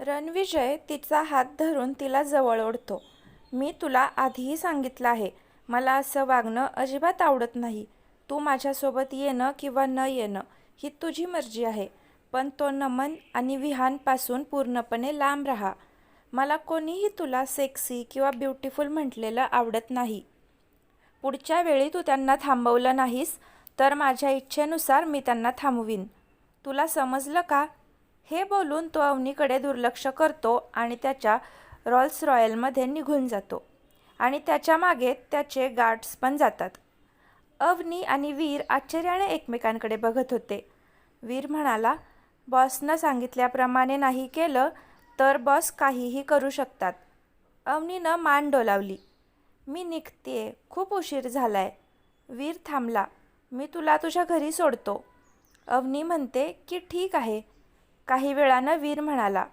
रणविजय तिचा हात धरून तिला जवळ ओढतो. मी तुला आधीही सांगितलं आहे मला असं वागणं अजिबात आवडत नाही. तू माझ्यासोबत येणं किंवा न येणं ही तुझी मर्जी आहे पण तो नमन आणि विहानपासून पूर्णपणे लांब राहा. मला कोणीही तुला सेक्सी किंवा ब्युटिफुल म्हटलेलं आवडत नाही. पुढच्या वेळी तू त्यांना थांबवलं नाहीस तर माझ्या इच्छेनुसार मी त्यांना थांबवीन. तुला समजलं का? हे बोलून तो अवनीकडे दुर्लक्ष करतो आणि त्याच्या रॉल्स रॉयलमध्ये निघून जातो. आणि त्याच्यामागे त्याचे गार्ड्स पण जातात. अवनी आणि वीर आश्चर्याने एकमेकांकडे बघत होते. वीर म्हणाला बॉसनं सांगितल्याप्रमाणे नाही केलं तर बॉस काहीही करू शकतात. अवनीनं मान डोलावली. मी निघतेय. खूप उशीर झालाय. वीर थांबला. मी तुला तुझ्या घरी सोडतो. अवनी म्हणते की ठीक आहे. काही वेळानं वीर म्हणाला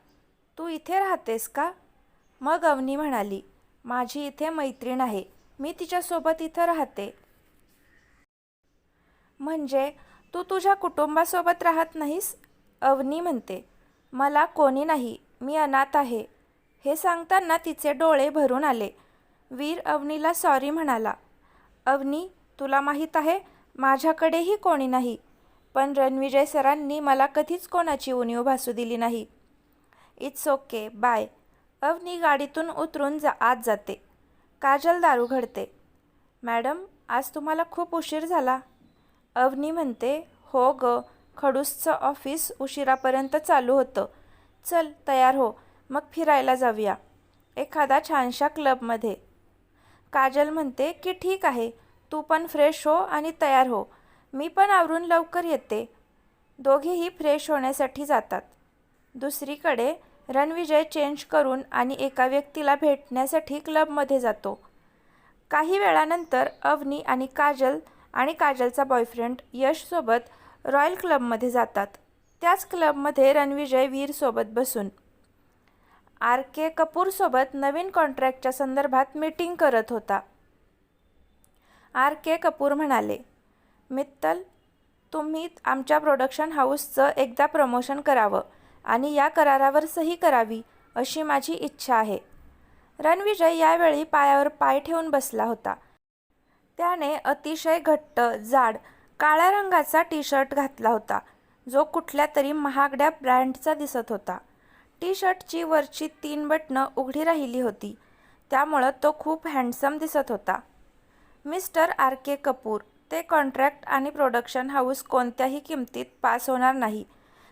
तू इथे राहतेस का? मग अवनी म्हणाली माझी इथे मैत्रीण आहे. मी तिच्यासोबत इथं राहते. म्हणजे तू तुझ्या कुटुंबासोबत राहत नाहीस? अवनी म्हणते मला कोणी नाही. मी अनाथ आहे. हे सांगताना तिचे डोळे भरून आले. वीर अवनीला सॉरी म्हणाला अवनी तुला माहीत आहे माझ्याकडेही कोणी नाही. पण रणविजय सरांनी मला कधीच कोणाची उणीव भासू दिली नाही. इट्स ओके बाय अवनी गाडीतून उतरून जा आत जाते. काजल दारू घडते. मॅडम आज तुम्हाला खूप उशीर झाला. अवनी म्हणते हो ग खडूसचं ऑफिस उशिरापर्यंत चालू होतं. चल तयार हो मग फिरायला जाऊया. एखादा छानशा क्लबमध्ये काजल म्हणते की ठीक आहे तू पण फ्रेश हो आणि तयार हो. मी पण आवरून लवकर येते. दोघेही फ्रेश होण्यासाठी जातात. दुसरीकडे रणविजय चेंज करून आणि एका व्यक्तीला भेटण्यासाठी क्लबमध्ये जातो. काही वेळानंतर अवनी आणि काजल आणि काजलचा बॉयफ्रेंड यशसोबत रॉयल क्लबमध्ये जातात. त्याच क्लबमध्ये रणविजय वीरसोबत बसून. आर के कपूरसोबत नवीन कॉन्ट्रॅक्टच्या संदर्भात मीटिंग करत होता. आर के कपूर म्हणाले मित्तल तुम्ही आमच्या प्रोडक्शन हाऊसचं एकदा प्रमोशन करावं आणि या करारावर सही करावी अशी माझी इच्छा आहे. रणविजय यावेळी पायावर पाय ठेवून बसला होता. त्याने अतिशय घट्ट जाड काळ्या रंगाचा टी शर्ट घातला होता जो कुठल्या तरी महागड्या ब्रँडचा दिसत होता. टी शर्टची वरची तीन बटणं उघडी राहिली होती. त्यामुळं तो खूप हँडसम दिसत होता. मिस्टर आर के कपूर ते कॉन्ट्रॅक्ट आणि प्रोडक्शन हाऊस कोणत्याही किमतीत पास होणार नाही.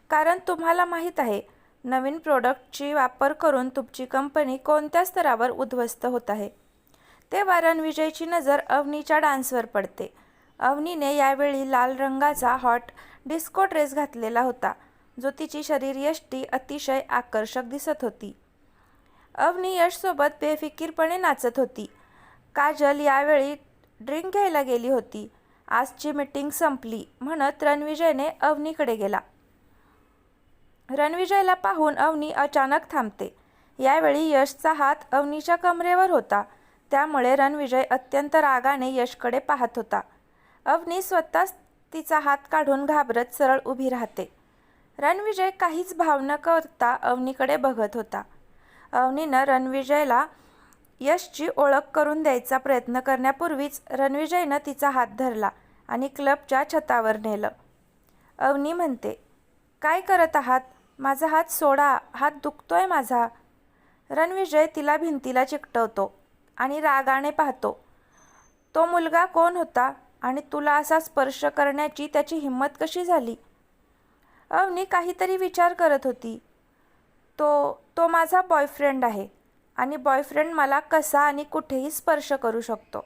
कारण तुम्हाला माहीत आहे नवीन प्रोडक्टची वापर करून तुमची कंपनी कोणत्या स्तरावर उद्ध्वस्त होत आहे. तेव्हा रणविजयची नजर अवनीच्या डान्सवर पडते. अवनीने यावेळी लाल रंगाचा हॉट डिस्को ड्रेस घातलेला होता जो तिची शरीरयष्टी अतिशय आकर्षक दिसत होती. अवनी यशसोबत बेफिकीरपणे नाचत होती. काजल यावेळी ड्रिंक घ्यायला गेली होती. आजची मीटिंग संपली म्हणत रणविजयने अवनीकडे गेला. रणविजयला पाहून अवनी अचानक थांबते. यावेळी यशचा हात अवनीच्या कमरेवर होता. त्यामुळे रणविजय अत्यंत रागाने यशकडे पाहत होता. अवनी स्वतःच तिचा हात काढून घाबरत सरळ उभी राहते. रणविजय काहीच भाव न करता अवनीकडे बघत होता. अवनीनं रणविजयला यशची ओळख करून द्यायचा प्रयत्न करण्यापूर्वीच रणविजयनं तिचा हात धरला. आणि क्लबच्या छतावर नेलं. अवनी म्हणते काय करत आहात? माझा हात सोडा. हात दुखतोय माझा. रणविजय तिला भिंतीला चिकटवतो आणि रागाने पाहतो तो मुलगा कोण होता आणि तुला असा स्पर्श करण्याची त्याची हिंमत कशी झाली? अवनी काहीतरी विचार करत होती तो तो माझा बॉयफ्रेंड आहे आणि बॉयफ्रेंड मला कसा आणि कुठेही स्पर्श करू शकतो.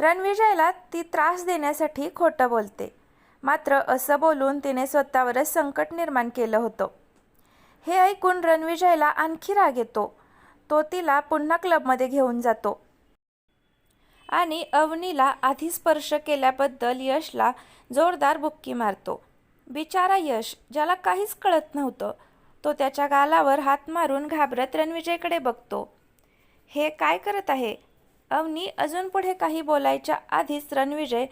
रणविजयला ती त्रास देण्यासाठी खोटं बोलते. मात्र असं बोलून तिने स्वतःवरच संकट निर्माण केलं होतं. हे ऐकून रणविजयला आणखी राग येतो. तो तिला पुन्हा क्लबमध्ये घेऊन जातो. आणि अवनीला आधी स्पर्श केल्याबद्दल यशला जोरदार बुक्की मारतो. बिचारा यश ज्याला काहीच कळत नव्हतं तो त्याच्या गालावर हात मारून घाबरत रणविजयकडे बघतो. हे काय करत आहे? अवनी अजून पुढे काही बोलायच्या आधीच रणविजय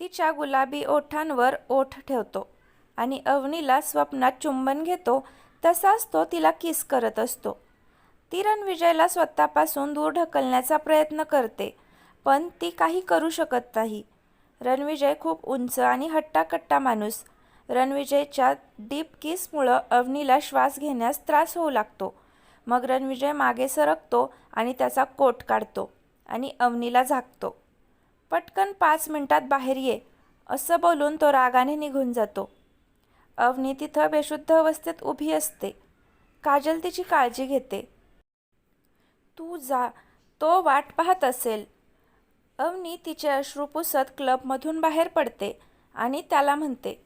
तिच्या गुलाबी ओठांवर ओठ ठेवतो आणि अवनीला स्वप्नात चुंबन घेतो तसाच तो तिला किस करत असतो. ती रणविजयला स्वतःपासून दूर ढकलण्याचा प्रयत्न करते पण ती काही करू शकत नाही. रणविजय खूप उंच आणि हट्टाकट्टा माणूस. रणविजयच्या डीप किसमुळं अवनीला श्वास घेण्यास त्रास होऊ लागतो. मग रणविजय मागे सरकतो आणि त्याचा कोट काढतो. आणि अवनीला झाकतो. पटकन पाच मिनटात बाहेर ये असं बोलून तो रागाने निघून जातो. अवनी तिथं बेशुद्ध अवस्थेत उभी असते. काजल तिची काळजी घेते. तू जा तो वाट पाहत असेल. अवनी तिचे अश्रू पुसत क्लबमधून बाहेर पडते आणि त्याला म्हणते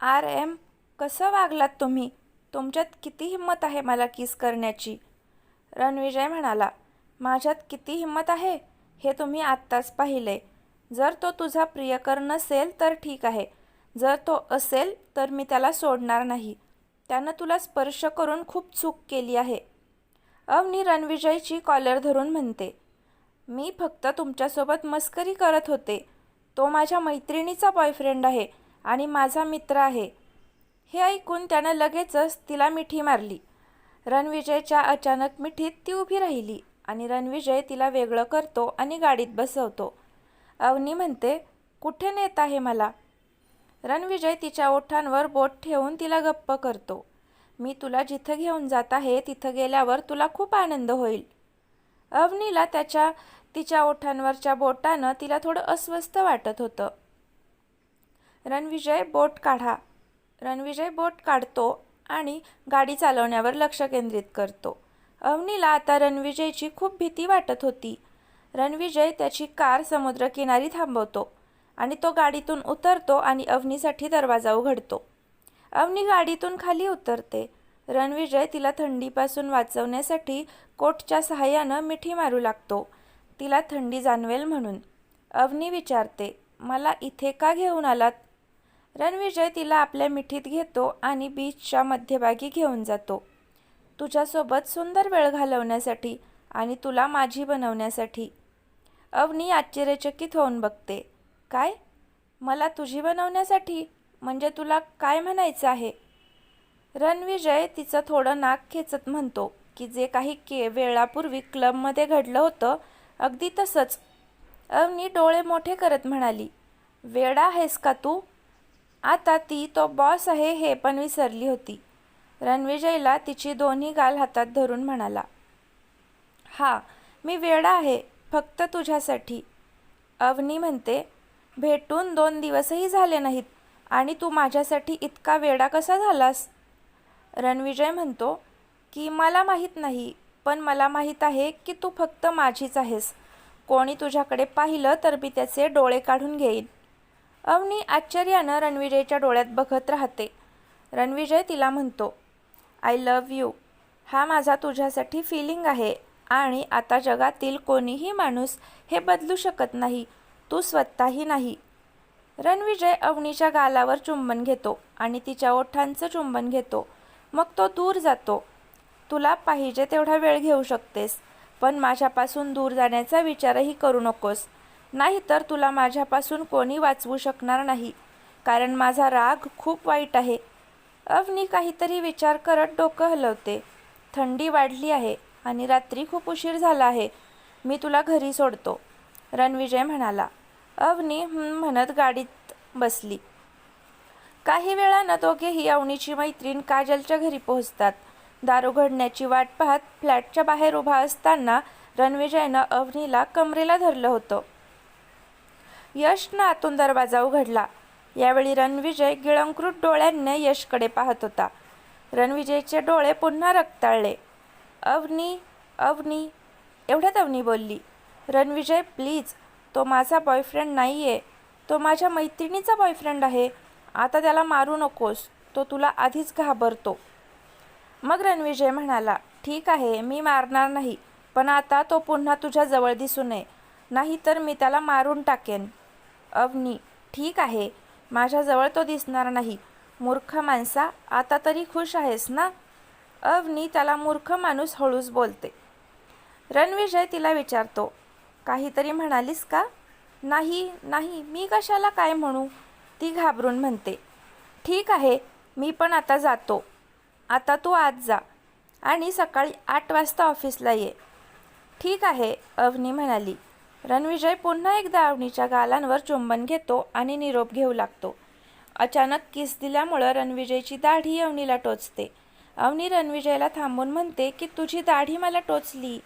आर एम कसं वागलात तुम्ही? तुमच्यात किती हिंमत आहे मला किस करण्याची? रणविजय म्हणाला माझ्यात किती हिंमत आहे हे तुम्ही आत्ताच पाहिले. जर तो तुझा प्रियकर नसेल तर ठीक आहे. जर तो असेल तर मी त्याला सोडणार नाही. त्यानं तुला स्पर्श करून खूप चूक केली आहे. अवनी रणविजयची कॉलर धरून म्हणते मी फक्त तुमच्यासोबत मस्करी करत होते. तो माझ्या मैत्रिणीचा बॉयफ्रेंड आहे आणि माझा मित्र आहे. हे ऐकून त्यानं लगेचच तिला मिठी मारली. रणविजयच्या अचानक मिठीत ती उभी राहिली. आणि रणविजय तिला वेगळं करतो आणि गाडीत बसवतो. अवनी म्हणते कुठे नेत आहे मला? रणविजय तिच्या ओठांवर बोट ठेवून तिला गप्प करतो. मी तुला जिथं घेऊन जात आहे तिथं गेल्यावर तुला खूप आनंद होईल. अवनीला त्याच्या तिच्या ओठांवरच्या बोटानं तिला थोडं अस्वस्थ वाटत होतं. रणविजय बोट काढा. रणविजय बोट काढतो आणि गाडी चालवण्यावर लक्ष केंद्रित करतो. अवनीला आता रणविजयची खूप भीती वाटत होती. रणविजय त्याची कार समुद्रकिनारी थांबवतो आणि तो गाडीतून उतरतो आणि अवनीसाठी दरवाजा उघडतो. अवनी गाडीतून खाली उतरते. रणविजय तिला थंडीपासून वाचवण्यासाठी कोटच्या सहाय्यानं मिठी मारू लागतो. तिला थंडी जाणवेल म्हणून. अवनी विचारते मला इथे का घेऊन आलात? रणविजय तिला आपल्या मिठीत घेतो आणि बीचच्या मध्यभागी घेऊन जातो. तुझ्यासोबत सुंदर वेळ घालवण्यासाठी आणि तुला माझी बनवण्यासाठी. अवनी आश्चर्यचकित होऊन बघते. काय? मला तुझी बनवण्यासाठी? म्हणजे तुला काय म्हणायचं आहे? रणविजय तिचं थोडं नाक खेचत म्हणतो की जे काही के वेळापूर्वी क्लबमध्ये घडलं होतं अगदी तसंच. अवनी डोळे मोठे करत म्हणाली वेडा आहेस का तू? आता ती तो बॉस आहे हे पण विसरली होती. रणविजयला तिची दोन्ही गाल हातात धरून म्हणाला हा मी वेडा आहे फक्त तुझ्यासाठी. अवनी म्हणते भेटून दोन दिवसही झाले नाहीत आणि तू माझ्यासाठी इतका वेडा कसा झालास? रणविजय म्हणतो की मला माहीत नाही पण मला माहीत आहे की तू फक्त माझीच आहेस. कोणी तुझ्याकडे पाहिलं तर मी त्याचे डोळे काढून घेईन. अवनी आश्चर्यानं रणविजयच्या डोळ्यात बघत राहते. रणविजय तिला म्हणतो आय लव्ह यू. हा माझा तुझ्यासाठी फिलिंग आहे आणि आता जगातील कोणीही माणूस हे बदलू शकत नाही. तू स्वतःही नाही. रणविजय अवनीच्या गालावर चुंबन घेतो आणि तिच्या ओठांचं चुंबन घेतो. मग तो दूर जातो. तुला पाहिजे तेवढा वेळ घेऊ शकतेस पण माझ्यापासून दूर जाण्याचा विचारही करू नकोस. नाहीतर तुला माझ्यापासून कोणी वाचवू शकणार नाही. कारण माझा राग खूप वाईट आहे. अवनी काहीतरी विचार करत डोकं हलवते. थंडी वाढली आहे आणि रात्री खूप उशीर झाला आहे. मी तुला घरी सोडतो. रणविजय म्हणाला. अवनी म्हणत गाडीत बसली. काही वेळानं दोघेही अवनीची मैत्रीण काजलच्या घरी पोहोचतात. दार उघडण्याची वाट पाहत फ्लॅटच्या बाहेर उभा असताना रणविजयनं अवनीला कमरेला धरलं होतं. यशनं आतून दरवाजा उघडला. यावेळी रणविजय गिळंकृत डोळ्यांनी यशकडे पाहत होता. रणविजयचे डोळे पुन्हा रक्ताळले. अवनी अवनी एवढ्यात अवनी बोलली रणविजय प्लीज तो माझा बॉयफ्रेंड नाही आहे तो माझ्या मैत्रिणीचा बॉयफ्रेंड आहे. आता त्याला मारू नकोस. तो तुला आधीच घाबरतो. मग रणविजय म्हणाला ठीक आहे मी मारणार नाही पण आता तो पुन्हा तुझ्या जवळ दिसू नये. नाहीतर मी त्याला मारून टाकेन. अवनी ठीक आहे माझ्याजवळ तो दिसणार नाही. मूर्ख माणसा आता तरी खुश आहेस ना? अवनी त्याला मूर्ख माणूस हळूच बोलते. रणविजय तिला विचारतो काहीतरी म्हणालीस का? नाही नाही मी कशाला काय म्हणू? ती घाबरून म्हणते ठीक आहे मी पण आता जातो. आता तू आज जा आणि सकाळी आठ वाजता ऑफिसला ये. ठीक आहे अवनी म्हणाली. रणविजय पुन्हा एकदा अवनीच्या गालांवर चुंबन घेतो आणि निरोप घेऊ लागतो. अचानक किस दिल्यामुळं रणविजयची दाढी अवनीला टोचते. अवनी रणविजयला थांबून म्हणते की तुझी दाढी मला टोचली.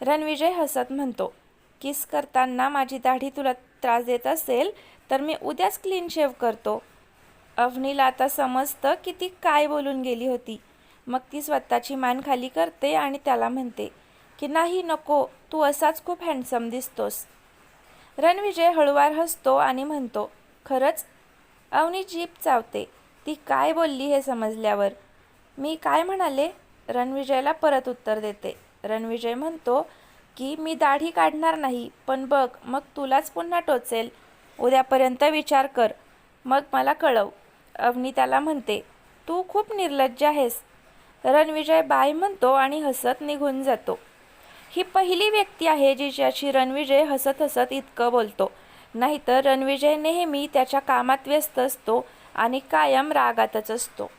रणविजय हसत म्हणतो किस करताना माझी दाढी तुला त्रास देत असेल तर मी उद्याच क्लीन शेव करतो. अवनीला आता समजतं की ती काय बोलून गेली होती. मग ती स्वतःची मान खाली करते आणि त्याला म्हणते की नाही नको तू असाच खूप हँडसम दिसतोस. रणविजय हळूवार हसतो आणि म्हणतो खरंच? अवनी जीप चावते. ती काय बोलली हे समजल्यावर? मी काय म्हणाले? रणविजयला परत उत्तर देते. रणविजय म्हणतो की मी दाढी काढणार नाही पण बघ मग तुलाच पुन्हा टोचेल. उद्यापर्यंत विचार कर. मग मला कळव. अवनी त्याला म्हणते तू खूप निर्लज्ज आहेस. रणविजय बाय म्हणतो आणि हसत निघून जातो. ही पहिली व्यक्ती आहे जिच्याशी रणविजय हसत हसत इतकं बोलतो. नाहीतर रणविजय नेहमी त्याच्या कामात व्यस्त असतो आणि कायम रागातच असतो.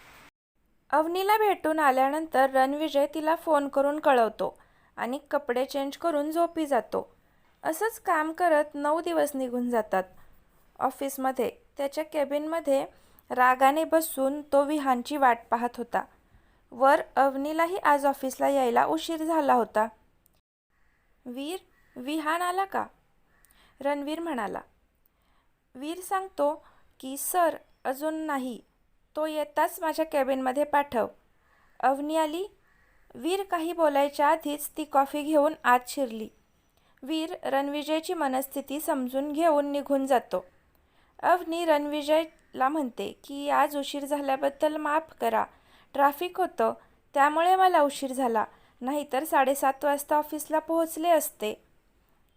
अवनीला भेटून आल्यानंतर रणविजय तिला फोन करून कळवतो आणि कपडे चेंज करून झोपी जातो. असंच काम करत नऊ दिवस निघून जातात. ऑफिसमध्ये त्याच्या केबिनमध्ये रागाने बसून तो विहानची वाट पाहत होता. वर अवनीलाही आज ऑफिसला यायला उशीर झाला होता. वीर विहान आला का? रणवीर म्हणाला वीर सांगतो की सर अजून नाही. तो येताच माझ्या कॅबिनमध्ये पाठव. अवनी आली. वीर काही बोलायच्या आधीच ती कॉफी घेऊन आत शिरली. वीर रणविजयची मनस्थिती समजून घेऊन निघून जातो. अवनी रणविजयला म्हणते की आज उशीर झाल्याबद्दल माफ करा. ट्रॅफिक होतं त्यामुळे मला उशीर झाला. नाहीतर साडेसात वाजता ऑफिसला पोहोचले असते.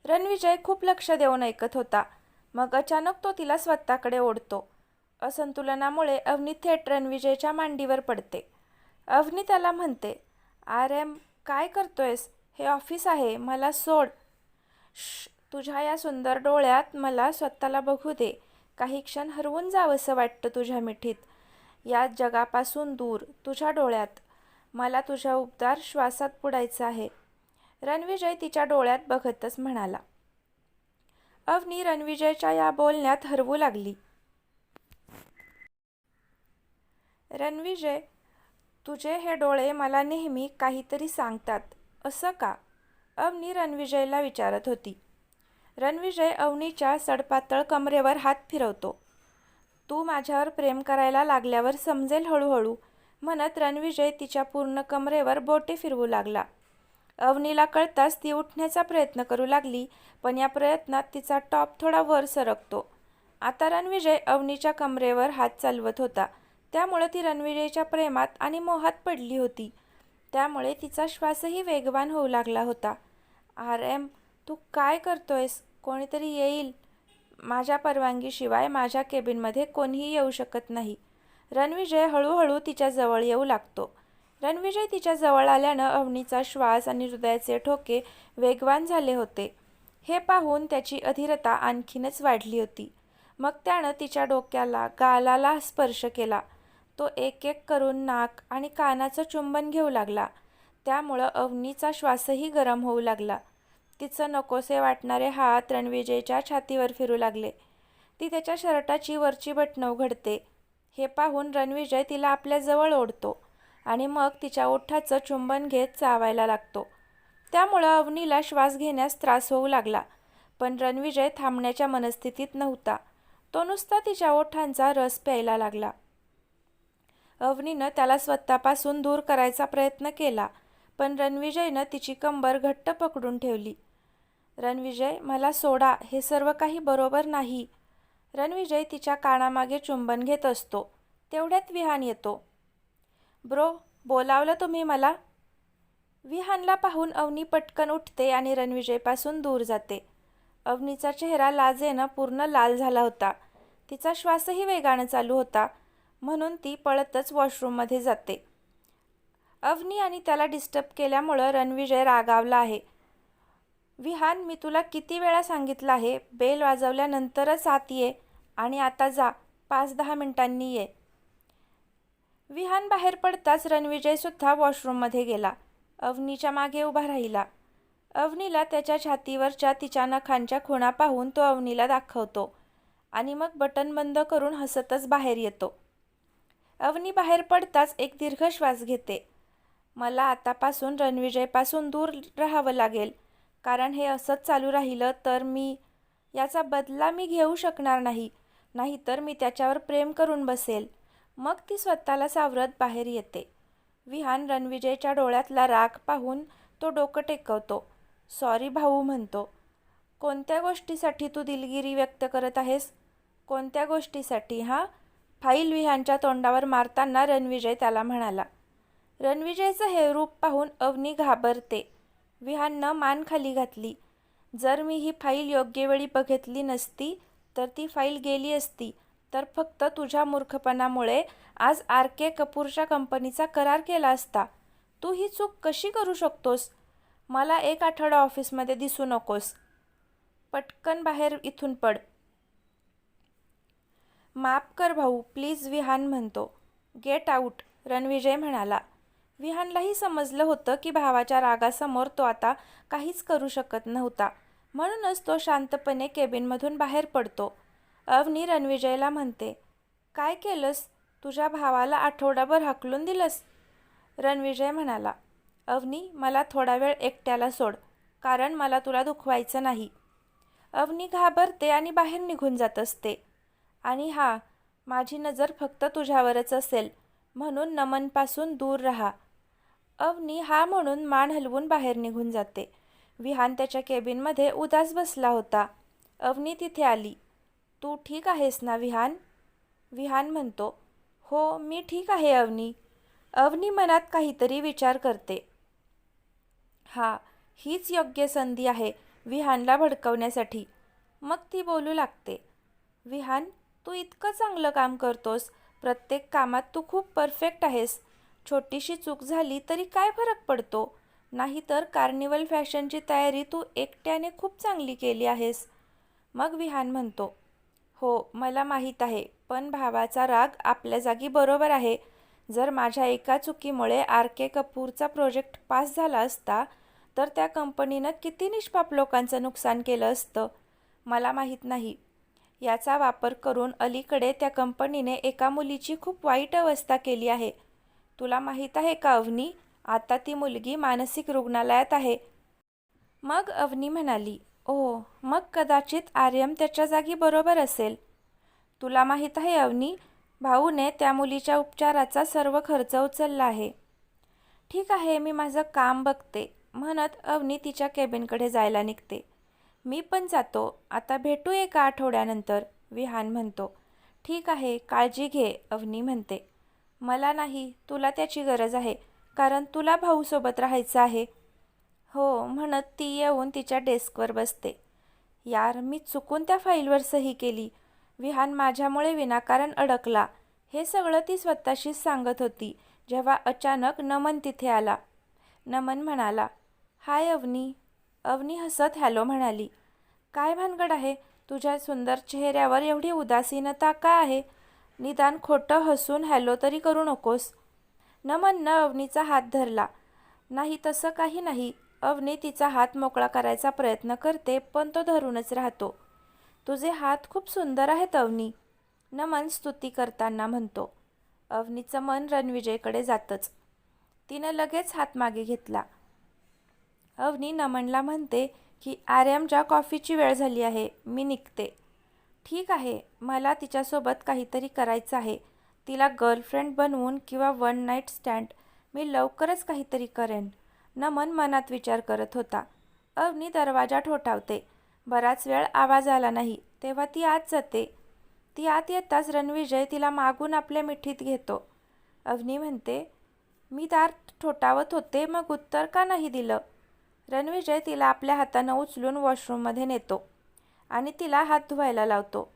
रणविजय खूप लक्ष देऊन ऐकत होता. मग अचानक तो तिला स्वतःकडे ओढतो. असंतुलनामुळे अवनी थेट रणविजयच्या मांडीवर पडते. अवनी त्याला म्हणते आर एम काय करतोयस? हे ऑफिस आहे. मला सोड. श तुझ्या या सुंदर डोळ्यात मला स्वतःला बघू दे. काही क्षण हरवून जावंसं वाटतं तुझ्या मिठीत. या जगापासून दूर तुझ्या डोळ्यात. मला तुझ्या उबदार श्वासात पुडायचा आहे. रणविजय तिच्या डोळ्यात बघतच म्हणाला. अवनी रणविजयच्या या बोलण्यात हरवू लागली. रणविजय तुझे हे डोळे मला नेहमी काहीतरी सांगतात असं का? अवनी रणविजयला विचारत होती. रणविजय अवनीच्या सडपातळ कमरेवर हात फिरवतो. तू माझ्यावर प्रेम करायला लागल्यावर समजेल हळूहळू म्हणत रणविजय तिच्या पूर्ण कमरेवर बोटे फिरवू लागला. अवनीला कळताच ती उठण्याचा प्रयत्न करू लागली पण या प्रयत्नात तिचा टॉप थोडा वर सरकतो. आता रणविजय अवनीच्या कमरेवर हात चालवत होता. त्यामुळे ती रणविजयच्या प्रेमात आणि मोहात पडली होती. त्यामुळे तिचा श्वासही वेगवान होऊ लागला होता. आर एम तू काय करतोयस? कोणीतरी येईल. माझ्या परवानगीशिवाय माझ्या केबिनमध्ये कोणीही येऊ शकत नाही. रणविजय हळूहळू तिच्याजवळ येऊ लागतो. रणविजय तिच्या जवळ आल्यानं अवनीचा श्वास आणि हृदयाचे ठोके वेगवान झाले होते. हे पाहून त्याची अधीरता आणखीनच वाढली होती. मग त्यानं तिच्या डोक्याला गालाला स्पर्श केला. तो एक एक करून नाक आणि कानाचं चुंबन घेऊ लागला. त्यामुळं अवनीचा श्वासही गरम होऊ लागला. तिचं नकोसे वाटणारे हात रणविजयच्या छातीवर फिरू लागले. ती त्याच्या शर्टाची वरची बटणं उघडते. हे पाहून रणविजय तिला आपल्याजवळ ओढतो आणि मग तिच्या ओठाचं चुंबन घेत चावायला लागतो. त्यामुळं अवनीला श्वास घेण्यास त्रास होऊ लागला पण रणविजय थांबण्याच्या मनस्थितीत नव्हता. तो नुसता तिच्या ओठांचा रस प्यायला लागला. अवनीनं त्याला स्वतःपासून दूर करायचा प्रयत्न केला पण रणविजयनं तिची कंबर घट्ट पकडून ठेवली. रणविजय मला सोडा हे सर्व काही बरोबर नाही. रणविजय तिच्या कानामागे चुंबन घेत असतो. तेवढ्यात विहान येतो. ब्रो बोलावलं तुम्ही मला? विहानला पाहून अवनी पटकन उठते आणि रणविजयपासून दूर जाते. अवनीचा चेहरा लाजेनं पूर्ण लाल झाला होता. तिचा श्वासही वेगानं चालू होता म्हणून ती पळतच वॉशरूममध्ये जाते. अवनी आणि त्याला डिस्टर्ब केल्यामुळं रणविजय रागावला आहे. विहान मी तुला किती वेळा सांगितलं आहे बेल वाजवल्यानंतरच आत ये आणि आता जा पाच दहा मिनिटांनी ये. विहान बाहेर पडताच रणविजयसुद्धा वॉशरूममध्ये गेला. अवनीच्या मागे उभा राहिला. अवनीला त्याच्या छातीवरच्या तिच्या नखांच्या खुणा पाहून तो अवनीला दाखवतो आणि मग बटन बंद करून हसतच बाहेर येतो. अवनी बाहेर पडताच एक दीर्घ श्वास घेते. मला आतापासून रणविजयपासून दूर राहावं लागेल. कारण हे असंच चालू राहिलं तर मी याचा बदला मी घेऊ शकणार नाही नाहीतर मी त्याच्यावर प्रेम करून बसेल. मग ती स्वतःला सावरत बाहेर येते. विहान रणविजयच्या डोळ्यातला राग पाहून तो डोकं टेकवतो. सॉरी भाऊ म्हणतो. कोणत्या गोष्टीसाठी तू दिलगिरी व्यक्त करत आहेस? कोणत्या गोष्टीसाठी हां? फाईल विहानच्या तोंडावर मारताना रणविजय त्याला म्हणाला. रणविजयचं हे रूप पाहून अवनी घाबरते. विहाननं मान खाली घातली. जर मी ही फाईल योग्य वेळी बघितली नसती तर ती फाईल गेली असती. तर फक्त तुझ्या मूर्खपणामुळे आज आर के कपूरच्या कंपनीचा करार केला असता. तू ही चूक कशी करू शकतोस? मला एक आठवडा ऑफिसमध्ये दिसू नकोस. पटकन बाहेर इथून पड. माफ कर भाऊ प्लीज विहान म्हणतो. गेट आऊट रणविजय म्हणाला. विहानलाही समजलं होतं की भावाच्या रागासमोर तो आता काहीच करू शकत नव्हता. म्हणूनच तो शांतपणे केबिनमधून बाहेर पडतो. अवनी रणविजयला म्हणते काय केलंस? तुझ्या भावाला आठवडाभर हाकलून दिलंस? रणविजय म्हणाला अवनी मला थोडा वेळ एकट्याला सोड कारण मला तुला दुखवायचं नाही. अवनी घाबरते आणि बाहेर निघून जात असते. आणि हा माझी नजर फक्त तुझ्यावरच असेल म्हणून नमनपासून दूर राहा. अवनी हा म्हणून मान हलवून बाहेर निघून जाते. विहान त्याच्या केबिनमध्ये उदास बसला होता. अवनी तिथे आली. तू ठीक आहेस ना विहान? विहान म्हणतो. हो मी ठीक आहे अवनी. अवनी मनात काहीतरी विचार करते. हा हीच योग्य संधी आहे विहानला भडकवण्यासाठी. मग ती बोलू लागते. विहान तू इतकं चांगलं काम करतोस. प्रत्येक कामात तू खूप परफेक्ट आहेस. छोटीशी चूक झाली तरी काय फरक पडतो? नाहीतर कार्निवल फॅशनची तयारी तू एकट्याने खूप चांगली केली आहेस. मग विहान म्हणतो हो मला माहीत आहे पण भावाचा राग आपल्या जागी बरोबर आहे. जर माझ्या एका चुकीमुळे आर के कपूरचा प्रोजेक्ट पास झाला असता तर त्या कंपनीनं किती निष्पाप लोकांचं नुकसान केलं असतं? मला माहीत नाही. याचा वापर करून अलीकडे त्या कंपनीने एका मुलीची खूप वाईट अवस्था केली आहे. तुला माहीत आहे का अवनी? आता ती मुलगी मानसिक रुग्णालयात आहे. मग अवनी म्हणाली ओ मग कदाचित आर्यम त्याच्या जागी बरोबर असेल. तुला माहीत आहे अवनी? भाऊने त्या मुलीच्या उपचाराचा सर्व खर्च उचलला आहे. ठीक आहे मी माझं काम बघते म्हणत अवनी तिच्या केबिनकडे जायला निघते. मी पण जातो आता भेटू एका आठवड्यानंतर विहान म्हणतो. ठीक आहे काळजी घे अवनी म्हणते. मला नाही तुला त्याची गरज आहे कारण तुला भाऊसोबत राहायचं आहे. हो म्हणत ती येऊन तिच्या डेस्कवर बसते. यार मी चुकून त्या फाईलवर सही केली. विहान माझ्यामुळे विनाकारण अडकला. हे सगळं ती स्वतःशीच सांगत होती जेव्हा अचानक नमन तिथे आला. नमन म्हणाला हाय अवनी. अवनी हसत हॅलो म्हणाली काय भानगड आहे? तुझ्या सुंदर चेहऱ्यावर एवढी उदासीनता का आहे? निदान खोटं हसून हॅलो तरी करू नकोस. नमन न अवनीचा हात धरला. नाही तसं काही नाही. अवनी तिचा हात मोकळा करायचा प्रयत्न करते पण तो धरूनच राहतो. तुझे हात खूप सुंदर आहेत अवनी. नमन स्तुती करताना म्हणतो. अवनीचं मन रणविजयकडे जातंच. तिनं लगेच हात मागे घेतला. अवनी नमनला म्हणते की आर्यमच्या कॉफीची वेळ झाली आहे मी निघते. ठीक आहे मला तिच्यासोबत काहीतरी करायचं आहे. तिला गर्लफ्रेंड बनवून किंवा वन नाईट स्टँड मी लवकरच काहीतरी करेन नमन मनात विचार करत होता. अवनी दरवाजा ठोठावते. बराच वेळ आवाज आला नाही तेव्हा ती आत जाते. ती आत येताच रणविजय तिला मागून आपल्या मिठीत घेतो. अवनी म्हणते मी दार ठोठावत होते मग उत्तर का नाही दिलं? रणविजय तिला आपल्या हातानं उचलून वॉशरूममध्ये नेतो. आणि तिला हात धुवायला लावतो.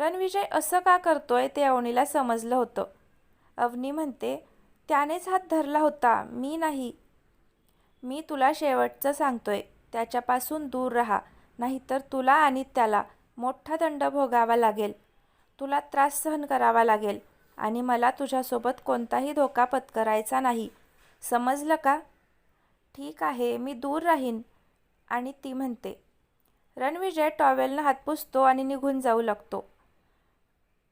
रणविजय असं का करतोय ते अवनीला समजलं होतं. अवनी म्हणते त्यानेच हात धरला होता मी नाही. मी तुला शेवटचं सांगतोय त्याच्यापासून दूर राहा नाहीतर तुला आणि त्याला मोठा दंड भोगावा लागेल. तुला त्रास सहन करावा लागेल आणि मला तुझ्यासोबत कोणताही धोका पत्करायचा नाही. समजलं का? ठीक आहे मी दूर राहीन. आणि ती म्हणते रणविजय टॉवेलनं हात पुसतो आणि निघून जाऊ लागतो.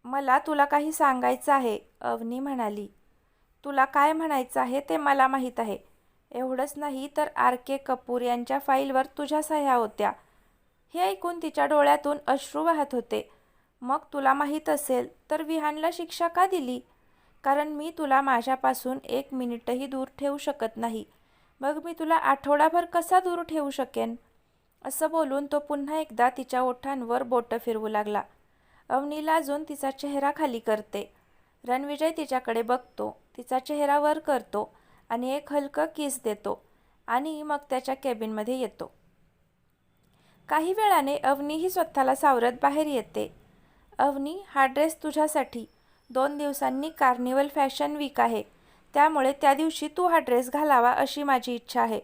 मला तुला काही सांगायचं आहे अवनी म्हणाली. तुला काय म्हणायचं आहे ते मला माहीत आहे. एवढंच नाही तर आर. के. कपूर यांच्या फाईलवर तुझ्या सह्या होत्या. हे ऐकून तिच्या डोळ्यातून अश्रू वाहत होते. मग तुला माहीत असेल तर विहानला शिक्षा का दिली? कारण मी तुला माझ्यापासून एक मिनिटही दूर ठेवू शकत नाही. मग मी तुला आठवडाभर कसा दूर ठेवू शकेन? असं बोलून तो पुन्हा एकदा तिच्या ओठांवर बोटं फिरवू लागला. अवनीला अजून तिचा चेहरा खाली करते. रणविजय तिच्याकडे बघतो तिचा चेहरा वर करतो आणि एक हलकं किस देतो आणि मग त्याच्या केबिनमध्ये येतो. काही वेळाने अवनीही स्वतःला सावरत बाहेर येते. अवनी हा ड्रेस तुझ्यासाठी. दोन दिवसांनी कार्निवल फॅशन वीक आहे. त्यामुळे त्या दिवशी तू हा ड्रेस घालावा अशी माझी इच्छा आहे.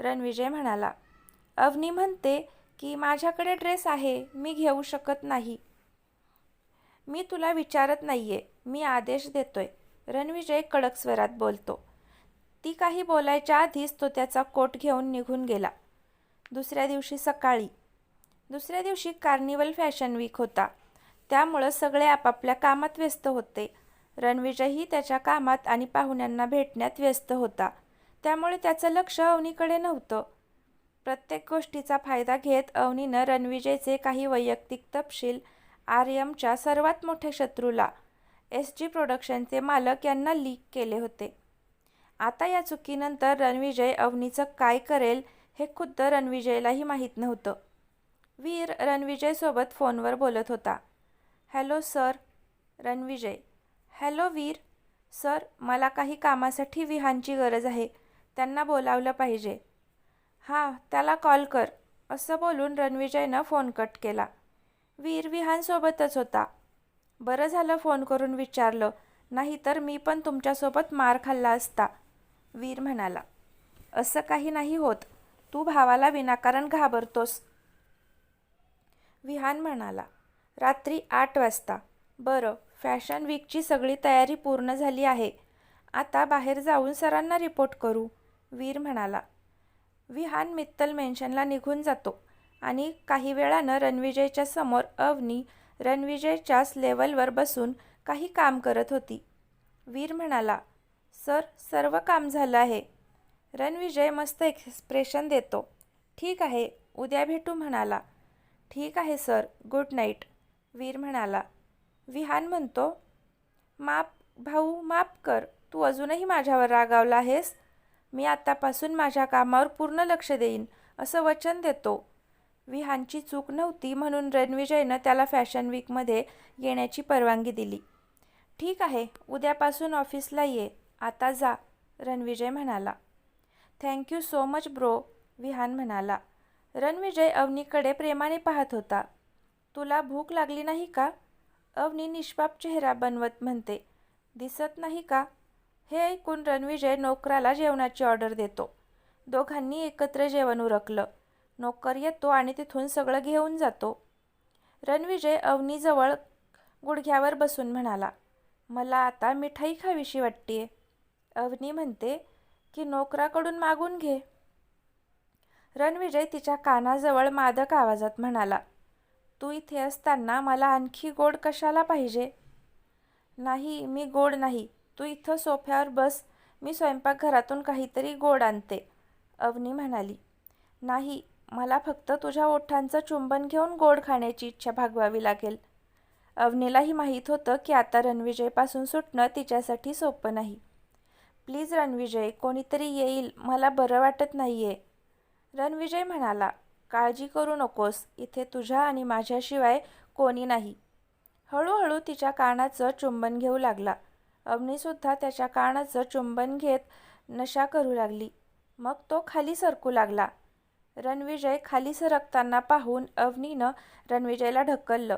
रणविजय म्हणाला. अवनी म्हणते की माझ्याकडे ड्रेस आहे मी घेऊ शकत नाही. मी तुला विचारत नाही आहे मी आदेश देतोय. रणविजय कडक स्वरात बोलतो. ती काही बोलायच्या आधीच तो त्याचा कोट घेऊन निघून गेला. दुसऱ्या दिवशी सकाळी. दुसऱ्या दिवशी कार्निवल फॅशन वीक होता. त्यामुळं सगळे आपापल्या कामात व्यस्त होते. रणविजयही त्याच्या कामात आणि पाहुण्यांना भेटण्यात व्यस्त होता. त्यामुळे त्याचं लक्ष अवनीकडे नव्हतं. प्रत्येक गोष्टीचा फायदा घेत अवनीनं रणविजयचे काही वैयक्तिक तपशील आर एमच्या सर्वात मोठ्या शत्रूला एस जी प्रोडक्शनचे मालक यांना लीक केले होते. आता या चुकीनंतर रणविजय अवनीचं काय करेल हे खुद्द रणविजयलाही माहीत नव्हतं. वीर रणविजयसोबत फोनवर बोलत होता. Hello sir Ranvijay. Hello Veer. Sir मला काही कामासाठी विहांची गरज आहे. त्यांना बोलावलं पाहिजे. हां त्याला कॉल कर. असं बोलून रणविजयनं फोन कट केला. वीर विहानसोबतच होता. बरं झालं फोन करून विचारलं. नाहीतर मी पण तुमच्यासोबत मार खाल्ला असता. वीर म्हणाला असं काही नाही होत. तू भावाला विनाकारण घाबरतोस. विहान म्हणाला रात्री आठ वाजता. बरं फॅशन वीकची सगळी तयारी पूर्ण झाली आहे. आता बाहेर जाऊन सरांना रिपोर्ट करू. वीर म्हणाला विहान मित्तल मेन्शनला निघून जातो आणि काही वेळानं रणविजयच्या समोर अवनी रणविजयच्याच लेवलवर बसून काही काम करत होती. वीर म्हणाला सर सर्व काम झालं आहे. रणविजय मस्त एक्सप्रेशन देतो. ठीक आहे उद्या भेटू म्हणाला. ठीक आहे सर. गुड नाईट वीर म्हणाला. विहान म्हणतो माप भाऊ माफ कर. तू अजूनही माझ्यावर रागावला आहेस? मी आत्तापासून माझ्या कामावर पूर्ण लक्ष देईन असं वचन देतो. विहानची चूक नव्हती म्हणून रणविजयनं त्याला फॅशन वीकमध्ये येण्याची परवानगी दिली. ठीक आहे उद्यापासून ऑफिसला ये आता जा रणविजय म्हणाला. Thank you so much bro Vihan म्हणाला. रणविजय अवनीकडे प्रेमाने पाहत होता. तुला भूक लागली नाही का? अवनी निष्पाप चेहरा बनवत म्हणते. दिसत नाही का? हे ऐकून रणविजय नोकराला जेवणाची ऑर्डर देतो. दोघांनी एकत्र जेवण उरकलं. नोकर येतो आणि तिथून सगळं घेऊन जातो. रणविजय अवनीजवळ गुडघ्यावर बसून म्हणाला मला आता मिठाई खावीशी वाटते अवनी म्हणते की नोकराकडून मागून घे. रणविजय तिच्या कानाजवळ मादक आवाजात म्हणाला तू इथे असताना मला आणखी गोड कशाला पाहिजे? नाही मी गोड नाही. तू इथं सोफ्यावर बस मी स्वयंपाकघरातून काहीतरी गोड आणते अवनी म्हणाली. नाही मला फक्त तुझ्या ओठांचं चुंबन घेऊन गोड खाण्याची इच्छा भागवावी लागेल. अवनीलाही माहीत होतं की आता रणविजयपासून सुटणं तिच्यासाठी सोपं नाही. प्लीज रणविजय कोणीतरी येईल मला बरं वाटत नाही आहे रणविजय म्हणाला काळजी करू नकोस इथे तुझ्या आणि माझ्याशिवाय कोणी नाही. हळूहळू तिच्या कानाचं चुंबन घेऊ लागला. अवनीसुद्धा त्याच्या कानाचं चुंबन घेत नशा करू लागली. मग तो खाली सरकू लागला. रणविजय खाली सरकताना पाहून अवनीनं रणविजयला ढकललं.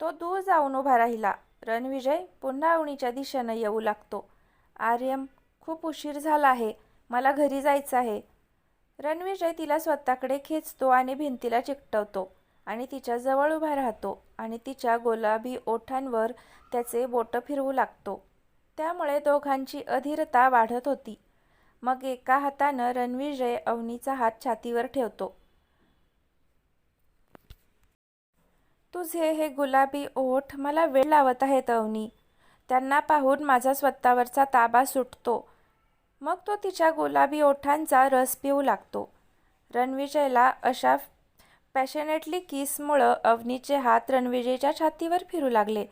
तो दूर जाऊन उभा राहिला. रणविजय पुन्हा अवनीच्या दिशेनं येऊ लागतो. आर्यम खूप उशीर झाला आहे. मला घरी जायचं आहे. रणविजय तिला स्वतःकडे खेचतो आणि भिंतीला चिकटवतो आणि तिच्या जवळ उभा राहतो. आणि तिच्या गुलाबी ओठांवर त्याचे बोटं फिरवू लागतो. त्यामुळे दोघांची अधीरता वाढत होती. मग एका हातानं रणविजय अवनीचा हात छातीवर ठेवतो. तुझे हे गुलाबी ओठ मला वेळ लावत आहेत अवनी. त्यांना पाहून माझा स्वतःवरचा ताबा सुटतो. मग तो तिच्या गुलाबी ओठांचा रस पिऊ लागतो. रणविजयला अशा पॅशनेटली किसमुळं अवनीचे हात रणविजयच्या छातीवर फिरू लागले.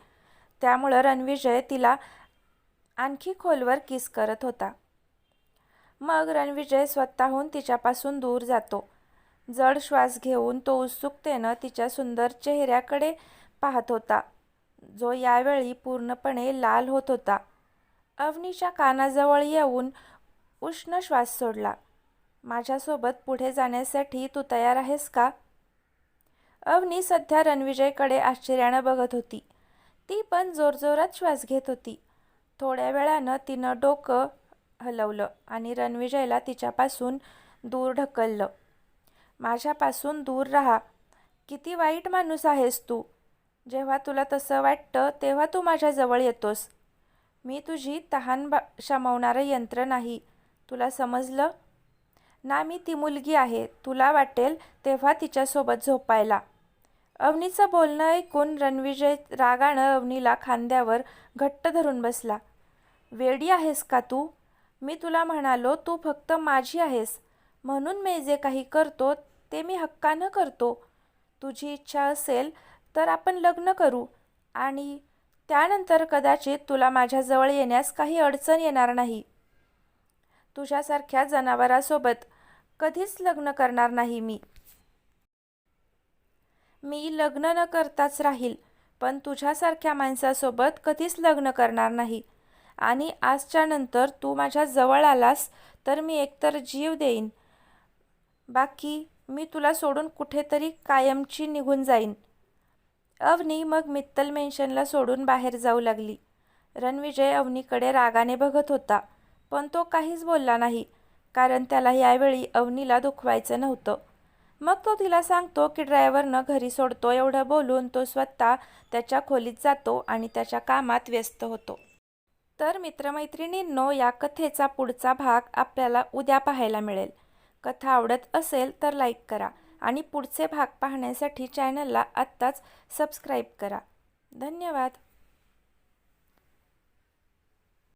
त्यामुळं रणविजय तिला आणखी खोलवर किस करत होता. मग रणविजय स्वतःहून तिच्यापासून दूर जातो. जड श्वास घेऊन तो उत्सुकतेनं तिच्या सुंदर चेहऱ्याकडे पाहत होता. जो यावेळी पूर्णपणे लाल होत होता. अवनीच्या कानाजवळ येऊन उष्ण श्वास सोडला. माझ्यासोबत पुढे जाण्यासाठी तू तयार आहेस का? अवनी सध्या रणविजयकडे आश्चर्यानं बघत होती. ती पण जोरजोरात श्वास घेत होती. थोड्या वेळानं तिनं डोकं हलवलं आणि रणविजयला तिच्यापासून दूर ढकललं. माझ्यापासून दूर राहा. किती वाईट माणूस आहेस तू. जेव्हा तुला तसं वाटतं तेव्हा तू माझ्याजवळ येतोस. मी तुझी तहान बा शमवणारं यंत्र नाही. तुला समजलं? ना मी ती मुलगी आहे. तुला वाटेल तेव्हा तिच्यासोबत झोपायला. अवनीचं बोलणं ऐकून रणविजय रागानं अवनीला खांद्यावर घट्ट धरून बसला. वेडी आहेस का तू? मी तुला म्हणालो तू फक्त माझी आहेस. म्हणून मी जे काही करतो ते मी हक्कानं करतो. तुझी इच्छा असेल तर आपण लग्न करू. आणि त्यानंतर कदाचित तुला माझ्याजवळ येण्यास काही अडचण येणार नाही. तुझ्यासारख्या जनावरासोबत कधीच लग्न करणार नाही मी. मी लग्न न करताच राहील पण तुझ्यासारख्या माणसासोबत कधीच लग्न करणार नाही. आणि आजच्या नंतर तू माझ्या जवळ आलास तर मी एकतर जीव देईन. बाकी मी तुला सोडून कुठेतरी कायमची निघून जाईन. अवनी मग मित्तल मेन्शनला सोडून बाहेर जाऊ लागली. रणविजय अवनीकडे रागाने बघत होता पण तो काहीच बोलला नाही कारण त्याला यावेळी अवनीला दुखवायचं नव्हतं. मग तो तिला सांगतो की ड्रायव्हरनं घरी सोडतो एवढं बोलून तो स्वतः त्याच्या खोलीत जातो आणि त्याच्या कामात व्यस्त होतो. तर मित्रमैत्रिणींनो या कथेचा पुढचा भाग आपल्याला उद्या पाहायला मिळेल. कथा आवडत असेल तर लाईक करा आणि पुढचे भाग पाहण्यासाठी चॅनलला आत्ताच सबस्क्राईब करा. धन्यवाद.